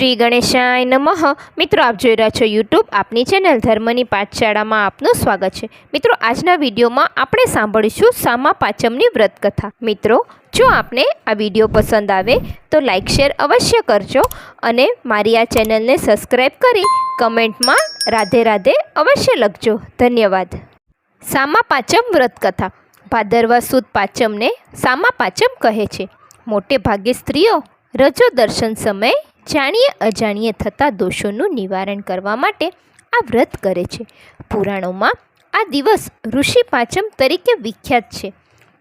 શ્રી ગણેશાય નમઃ. મિત્રો, આપ જોઈ રહ્યા છો યુટ્યુબ આપની ચેનલ ધર્મની પાઠશાળામાં આપનું સ્વાગત છે. મિત્રો, આજના વિડીયોમાં આપણે સાંભળીશું સામા પાંચમની વ્રત કથા મિત્રો, જો આપને આ વીડિયો પસંદ આવે, તો લાઇક શેર અવશ્ય કરજો અને મારી આ ચેનલને સબસ્ક્રાઈબ કરી કમેન્ટમાં રાધે રાધે અવશ્ય લખજો. ધન્યવાદ. સામા પાંચમ વ્રતકથા. ભાદરવા સુદ પાંચમને સામા પાંચમ કહે છે. મોટે ભાગે સ્ત્રીઓ રજો દર્શન સમયે જાણીએ અજાણીએ થતા દોષોનું નિવારણ કરવા માટે આ વ્રત કરે છે. પુરાણોમાં આ દિવસ ઋષિ પાંચમ તરીકે વિખ્યાત છે.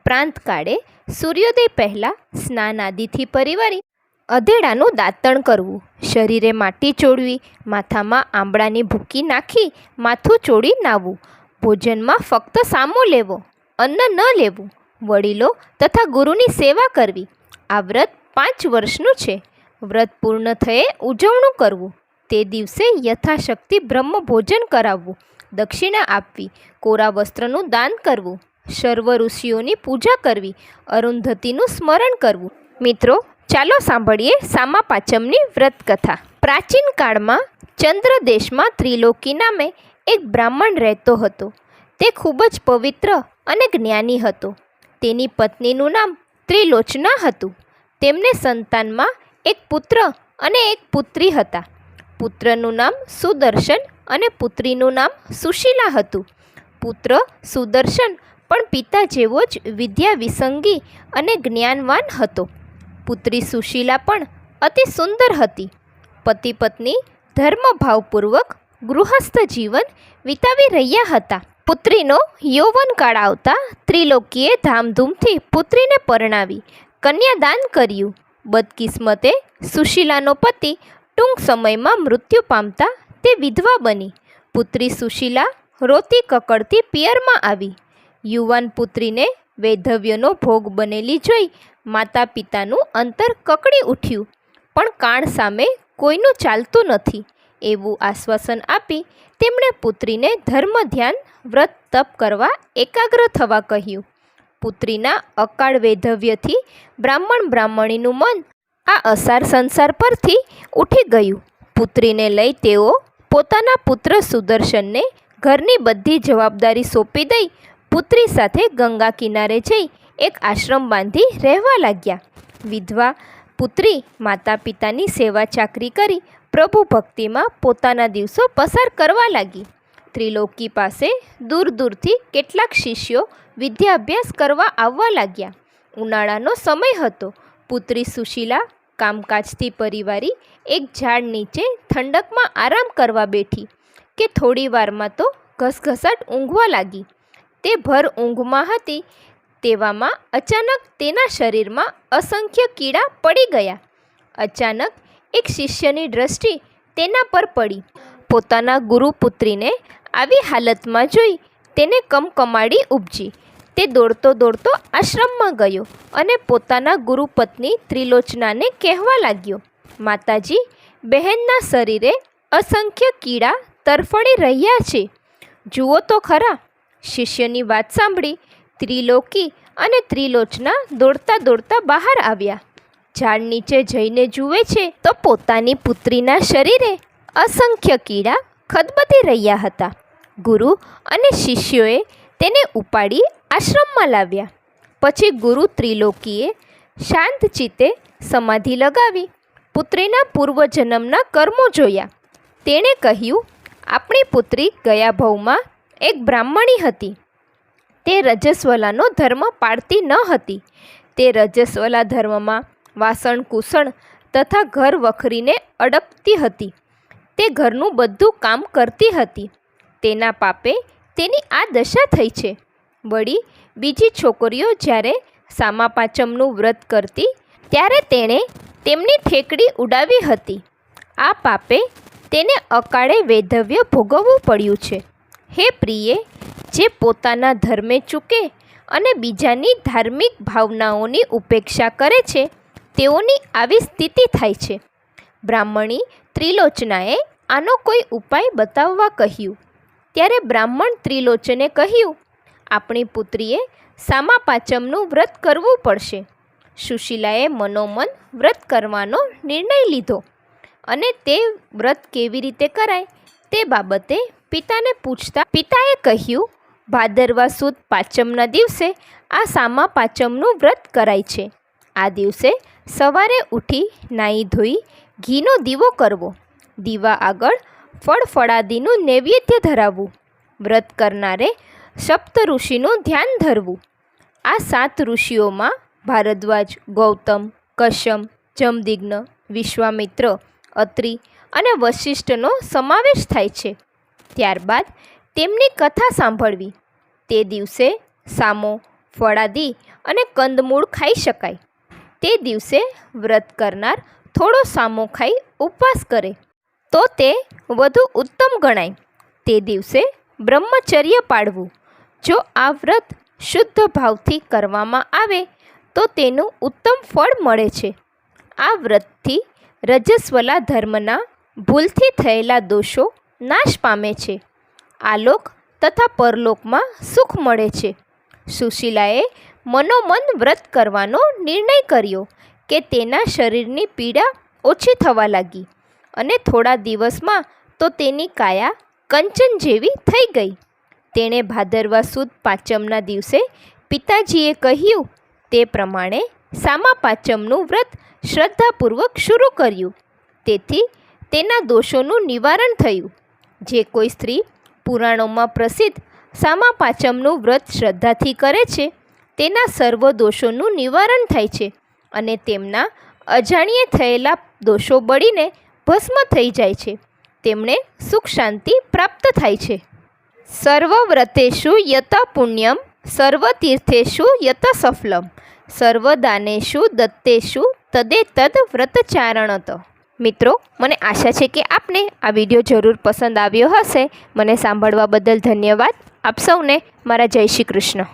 પ્રાંત કાળે સૂર્યોદય પહેલાં સ્નાન આદિથી પરિવારી અધેડાનું દાંતણ કરવું, શરીરે માટી ચોળવી માથામાં આંબળાની ભૂકી નાખી માથું ચોળી નાવું ભોજનમાં ફક્ત સામો લેવો, અન્ન ન લેવું, વડીલો તથા ગુરુની સેવા કરવી. આ વ્રત પાંચ વર્ષનું છે. વ્રત પૂર્ણ થયે ઉજવણું કરવું. તે દિવસે યથાશક્તિ બ્રહ્મ ભોજન કરાવવું, દક્ષિણા આપવી, કોરા વસ્ત્રનું દાન કરવું, સર્વ ઋષિઓની પૂજા કરવી, અરુંધતીનું સ્મરણ કરવું. મિત્રો, ચાલો સાંભળીએ સામા પાંચમની વ્રત કથા પ્રાચીન કાળમાં ચંદ્ર દેશમાં ત્રિલોકી નામે એક બ્રાહ્મણ રહેતો હતો. તે ખૂબ જ પવિત્ર અને જ્ઞાની હતો. તેની પત્નીનું નામ ત્રિલોચના હતું. તેમને સંતાનમાં એક પુત્ર અને એક પુત્રી હતા. પુત્રનું નામ સુદર્શન અને પુત્રીનું નામ સુશીલા હતું. પુત્ર સુદર્શન પણ પિતા જેવો જ વિદ્યા વિસંગી અને જ્ઞાનવાન હતો. પુત્રી સુશીલા પણ અતિ સુંદર હતી. પતિ પત્ની ધર્મભાવપૂર્વક ગૃહસ્થ જીવન વિતાવી રહ્યા હતા. પુત્રીનો યૌવનકાળ આવતા ત્રિલોકીએ ધામધૂમથી પુત્રીને પરણાવી કન્યાદાન કર્યું. બદકિસ્મતે સુશીલાનો પતિ ટૂંક સમયમાં મૃત્યુ પામતા તે વિધવા બની. પુત્રી સુશીલા રોતી કકડતી પિયરમાં આવી. યુવાન પુત્રીને વૈધવ્યનો ભોગ બનેલી જોઈ માતા પિતાનું અંતર કકડી ઉઠ્યું. પણ કાણ સામે કોઈનું ચાલતું નથી. એવું આશ્વાસન આપી તેમણે પુત્રીને ધર્મ ધ્યાન વ્રત તપ કરવા એકાગ્ર થવા કહ્યું. પુત્રીના અકાળ વૈધવ્યથી બ્રાહ્મણ બ્રાહ્મણીનું મન આ અસાર સંસાર પરથી ઉઠી ગયું. પુત્રીને લઈ તેઓ પોતાના પુત્ર સુદર્શનને ઘરની બધી જવાબદારી સોંપી દઈ પુત્રી સાથે ગંગા કિનારે જઈ એક આશ્રમ બાંધી રહેવા લાગ્યા. વિધવા પુત્રી માતા પિતાની સેવા ચાકરી કરી પ્રભુ ભક્તિમાં પોતાના દિવસો પસાર કરવા લાગી. ત્રિલોકી પાસે દૂર દૂરથી કેટલાક શિષ્યો વિદ્યાભ્યાસ કરવા આવવા લાગ્યા. ઉનાળાનો સમય હતો. પુત્રી સુશીલા, કામકાજથી પરિવારી એક ઝાડ નીચે ઠંડકમાં આરામ કરવા બેઠી કે થોડી વારમાં તો ઘસઘસાટ ઊંઘવા લાગી. તે ભર ઊંઘમાં હતી તેવામાં અચાનક તેના શરીરમાં અસંખ્ય કીડા પડી ગયા. અચાનક એક શિષ્યની દ્રષ્ટિ તેના પર પડી. પોતાના ગુરુપુત્રીને આવી હાલતમાં જોઈ તેને કમકમાડી ઉપજી. તે દોડતો દોડતો આશ્રમમાં ગયો અને પોતાના ગુરુપત્ની ત્રિલોચનાને કહેવા લાગ્યો, માતાજી, બહેનના શરીરે અસંખ્ય કીડા તરફડી રહ્યા છે. જુઓ તો ખરા. શિષ્યની વાત સાંભળી ત્રિલોકી અને ત્રિલોચના દોડતા દોડતા બહાર આવ્યા. ઝાડ નીચે જઈને જુએ છે તો પોતાની પુત્રીના શરીરે અસંખ્ય કીડા ખદબદી રહ્યા હતા. ગુરુ અને શિષ્યોએ તેને ઉપાડી આશ્રમમાં લાવ્યા. પછી ગુરુ ત્રિલોકીએ શાંત ચિત્તે સમાધિ લગાવી, પુત્રીના પૂર્વજન્મના કર્મો જોયા. તેણે કહ્યું, આપણી પુત્રી ગયા ભવમાં એક બ્રાહ્મણી હતી. તે રજસ્વલાનો ધર્મ પાળતી ન હતી. તે રજસ્વલા ધર્મમાં વાસણ કુસણ તથા ઘર વખરીને અડકતી હતી. તે ઘરનું બધું કામ કરતી હતી. તેના પાપે તેની આ દશા થઈ છે. વળી બીજી છોકરીઓ જ્યારે સામા પાંચમનું વ્રત કરતી, ત્યારે તેણે તેમની ઠેકડી ઉડાવી હતી. આ પાપે તેને અકાળે વૈધવ્ય ભોગવવું પડ્યું છે. હે પ્રિયે, જે પોતાના ધર્મે ચૂકે અને બીજાની ધાર્મિક ભાવનાઓની ઉપેક્ષા કરે છે, તેઓની આવી સ્થિતિ થાય છે. બ્રાહ્મણી ત્રિલોચનાએ આનો કોઈ ઉપાય બતાવવા કહ્યું. ત્યારે બ્રાહ્મણ ત્રિલોચને કહ્યું, આપણી પુત્રીએ સામા પાંચમનું વ્રત કરવું પડશે. સુશીલાએ મનોમન વ્રત કરવાનો નિર્ણય લીધો અને તે વ્રત કેવી રીતે કરાય તે બાબતે પિતાને પૂછતા પિતાએ કહ્યું, ભાદરવા સુદ પાંચમના દિવસે આ સામા પાંચમનું વ્રત કરાય છે. આ દિવસે સવારે ઉઠી નાહી ધોઈ ઘીનો દીવો કરવો. દીવા આગળ ફળ ફળાદીનું નૈવેદ્ય ધરાવવું. વ્રત કરનારે સપ્ત ઋષિનું ધ્યાન ધરવું. આ સાત ઋષિઓમાં ભારદ્વાજ, ગૌતમ કશ્યમ જમદિગ્ન, વિશ્વામિત્ર, અત્રિ અને વશિષ્ઠનો સમાવેશ થાય છે. ત્યારબાદ તેમની કથા સાંભળવી. તે દિવસે સામો, ફળાદી અને કંદમૂળ ખાઈ શકાય. તે દિવસે વ્રત કરનાર થોડો સામો ખાઈ ઉપવાસ કરે. તો તે વધુ ઉત્તમ ગણાય. તે દિવસે બ્રહ્મચર્ય પાળવું જો આ વ્રત શુદ્ધ ભાવથી કરવામાં આવે, તો તેનું ઉત્તમ ફળ મળે છે. આ વ્રતથી રજસ્વલા ધર્મના ભૂલથી થયેલા દોષો નાશ પામે છે. આલોક તથા પરલોકમાં સુખ મળે છે. સુશીલાએ મનોમન વ્રત કરવાનો નિર્ણય કર્યો કે તેના શરીરની પીડા ઓછી થવા લાગી. અને થોડા દિવસમાં તો તેની કાયા કંચન જેવી થઈ ગઈ. તેણે ભાદરવા સુદ પાંચમના દિવસે પિતાજીએ કહ્યું, તે પ્રમાણે સામા પાંચમનું વ્રત શ્રદ્ધાપૂર્વક શરૂ કર્યું. તેથી તેના દોષોનું નિવારણ થયું. જે કોઈ સ્ત્રી પુરાણોમાં પ્રસિદ્ધ સામા પાંચમનું વ્રત શ્રદ્ધાથી કરે છે, તેના સર્વ દોષોનું નિવારણ થાય છે અને તેમના અજાણ્યે થયેલા દોષો બળીને ભસ્મ થઈ જાય છે. તેમણે સુખ શાંતિ પ્રાપ્ત થાય છે. સર્વવ્રતેષુ યત પુણ્યમ સર્વતીર્થેશુ યત સફલમ સર્વદાનેશુ દત્તેશુ તદે તદ વ્રતચારણત. મિત્રો, મને આશા છે કે આપને આ વીડિયો જરૂર પસંદ આવ્યો હશે. મને સાંભળવા બદલ ધન્યવાદ. આપ સૌને મારા જય શ્રી કૃષ્ણ.